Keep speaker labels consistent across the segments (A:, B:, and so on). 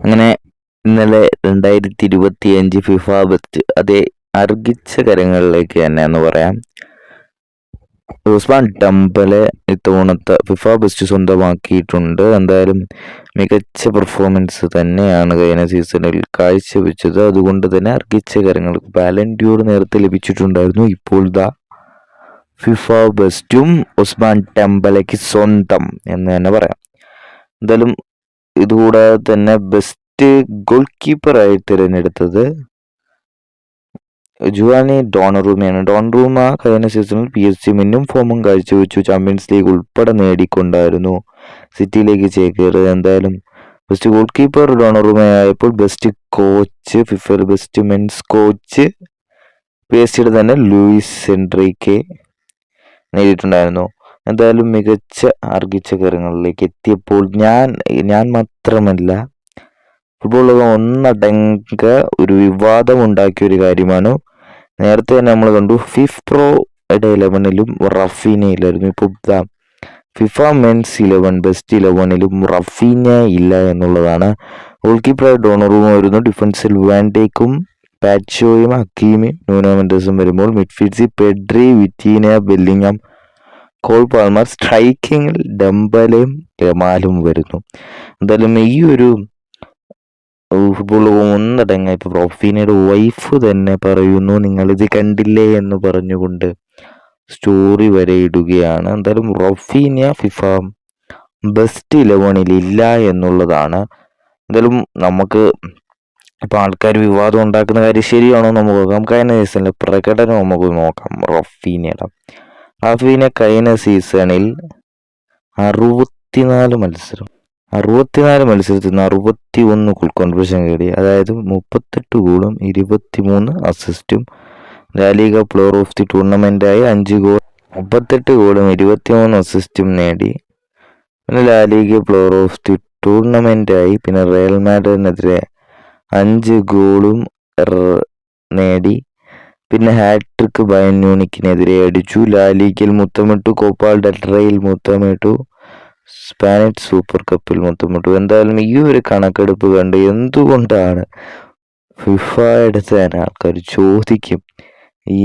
A: അങ്ങനെ ഇന്നലെ രണ്ടായിരത്തി ഇരുപത്തി അഞ്ച് ഫിഫ ബെസ്റ്റ് അതേ അർഹിച്ച കരങ്ങളിലേക്ക് തന്നെ എന്ന് പറയാം. ഉസ്മാൻ ഡംബലെ ഇത്തവണത്തെ ഫിഫ ബെസ്റ്റ് സ്വന്തമാക്കിയിട്ടുണ്ട്. എന്തായാലും മികച്ച പെർഫോമൻസ് തന്നെയാണ് കഴിഞ്ഞ സീസണിൽ കാഴ്ചവെച്ചത്. അതുകൊണ്ട് തന്നെ അർഹിച്ച കാര്യങ്ങൾക്ക് ബാലൻഡ്യൂർ നേരത്തെ ലഭിച്ചിട്ടുണ്ടായിരുന്നു. ഇപ്പോൾ ദാ ഫിഫ ബെസ്റ്റും ഉസ്മാൻ ടെമ്പലയ്ക്ക് സ്വന്തം എന്ന് തന്നെ പറയാം. എന്തായാലും ഇതുകൂടാതെ തന്നെ ബെസ്റ്റ് ഗോൾ കീപ്പറായി തിരഞ്ഞെടുത്തത് ജുവാനി ഡോണറൂമയാണ്. ഡോണറൂമ കഴിഞ്ഞ സീസണിൽ പി എസ് സി മിന്നും ഫോമും കാഴ്ചവെച്ചു. ചാമ്പ്യൻസ് ലീഗ് ഉൾപ്പെടെ നേടിക്കൊണ്ടായിരുന്നു സിറ്റിയിലേക്ക് ചേക്കേറിയത്. എന്തായാലും ബെസ്റ്റ് ഗോൾ കീപ്പർ ഡോണറൂമയായപ്പോൾ best coach ഫിഫയിൽ best men's coach P S സിയുടെ തന്നെ ലൂയിസ് സെൻട്രിക്കെ നേടിയിട്ടുണ്ടായിരുന്നു. എന്തായാലും മികച്ച അർഹിച്ച കാര്യങ്ങളിലേക്ക് എത്തിയപ്പോൾ ഞാൻ ഞാൻ മാത്രമല്ല ഫുട്ബോൾ ലോകം ഒന്നടങ്ക ഒരു വിവാദം ഉണ്ടാക്കിയ ഒരു കാര്യമാണ്. നേരത്തെ തന്നെ നമ്മൾ കണ്ടു ഫിഫ് പ്രോയുടെ ഇലവനിലും റഫീനയിലായിരുന്നു. ഇപ്പോൾ ഫിഫ മെൻസ് ഇലവൻ ബെസ്റ്റ് ഇലവനിലും റഫീന ഇല്ല എന്നുള്ളതാണ്. ഗോൾ കീപ്പറായ ഡോണറും വരുന്നു ഡിഫൻസിൽ വാൻഡേക്കും പാച്ചോയും അക്കീമി മെൻഡസും വരുമ്പോൾ മിഡ്ഫീൽഡ്സിൽ Pedri Vitinha Bellingham Cole Palmer സ്ട്രൈക്കിങ്ങിൽ ഡംബലയും രമാലും വരുന്നു. എന്തായാലും ഈ ഒരു ഫുട്ബോൾ ഒന്നടങ്ങ ഇപ്പൊ റോഫീനയുടെ വൈഫ് തന്നെ പറയുന്നു നിങ്ങൾ ഇത് കണ്ടില്ലേ? എന്ന് പറഞ്ഞുകൊണ്ട് സ്റ്റോറി വരെ ഇടുകയാണ്. എന്തായാലും റോഫീനിയ ഫിഫ ബെസ്റ്റ് ഇലവണിൽ ഇല്ല എന്നുള്ളതാണ്. എന്തായാലും നമുക്ക് ഇപ്പൊ ആൾക്കാർ വിവാദം ഉണ്ടാക്കുന്ന കാര്യം ശരിയാണോ നമുക്ക് നോക്കാം. കഴിഞ്ഞ സീസണിലെ പ്രകടനം നമുക്ക് നോക്കാം റഫീനയുടെ. റഫീന കഴിഞ്ഞ സീസണിൽ അറുപത്തിനാല് മത്സരം. അറുപത്തിനാല് മത്സരത്തിൽ നിന്ന് അറുപത്തി ഒന്ന് ഗോൾ കോൺട്രിബ്യൂഷൻ നേടി. അതായത് മുപ്പത്തെട്ട് ഗോളും ഇരുപത്തിമൂന്ന് അസിസ്റ്റും La Liga player of the ടൂർണമെന്റായി അഞ്ച് ഗോൾ മുപ്പത്തെട്ട് ഗോളും ഇരുപത്തിമൂന്ന് അസിസ്റ്റും നേടി. പിന്നെ La Liga player of the ടൂർണമെന്റായി പിന്നെ റയൽ മാഡ്രിഡിനെതിരെ അഞ്ച് ഗോളും നേടി. പിന്നെ ഹാട്രിക്ക് ബയൻ മ്യൂണിക്കിനെതിരെ അടിച്ചു. ലാലീഗിൽ മുത്തമിട്ടു. കോപ്പാൾ ഡെൽറയിൽ മുത്തമിട്ടു. സ്പാനിഷ് സൂപ്പർ കപ്പിൽ മുത്തമിട്ടു. എന്തായാലും ഈ ഒരു കണക്കെടുപ്പ് കണ്ട് എന്തുകൊണ്ടാണ് ഫിഫ എടുത്തതിന് ആൾക്കാർ ചോദിക്കും.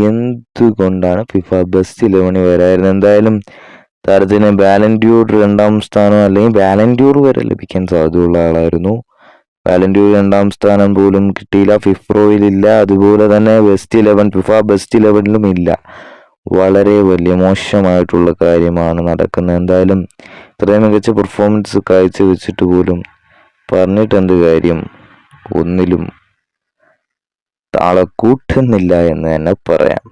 A: എന്തുകൊണ്ടാണ് ഫിഫ ബെസ്റ്റ് ഇലവണി വരായിരുന്നു എന്തായാലും താരത്തിന് ബാലൻഡ്യൂർ രണ്ടാം സ്ഥാനം അല്ലെങ്കിൽ ബാലൻഡ്യൂർ വരെ ലഭിക്കാൻ സാധ്യതയുള്ള ആളായിരുന്നു. വാലന്റീർ രണ്ടാം സ്ഥാനം പോലും കിട്ടിയില്ല. ഫിഫ്രോയിലില്ല അതുപോലെ തന്നെ ബെസ്റ്റ് ഇലവൻ ഫിഫ ബെസ്റ്റ് ഇലവനിലും ഇല്ല. വളരെ വലിയ മോശമായിട്ടുള്ള കാര്യമാണ് നടക്കുന്നത്. എന്തായാലും ഇത്രയും മികച്ച പെർഫോമൻസ് കാഴ്ചവെച്ചിട്ട് പോലും പറഞ്ഞിട്ട് എന്ത് കാര്യം? ഒന്നിലും താളെ കൂട്ടുന്നില്ല എന്ന് തന്നെ പറയാം.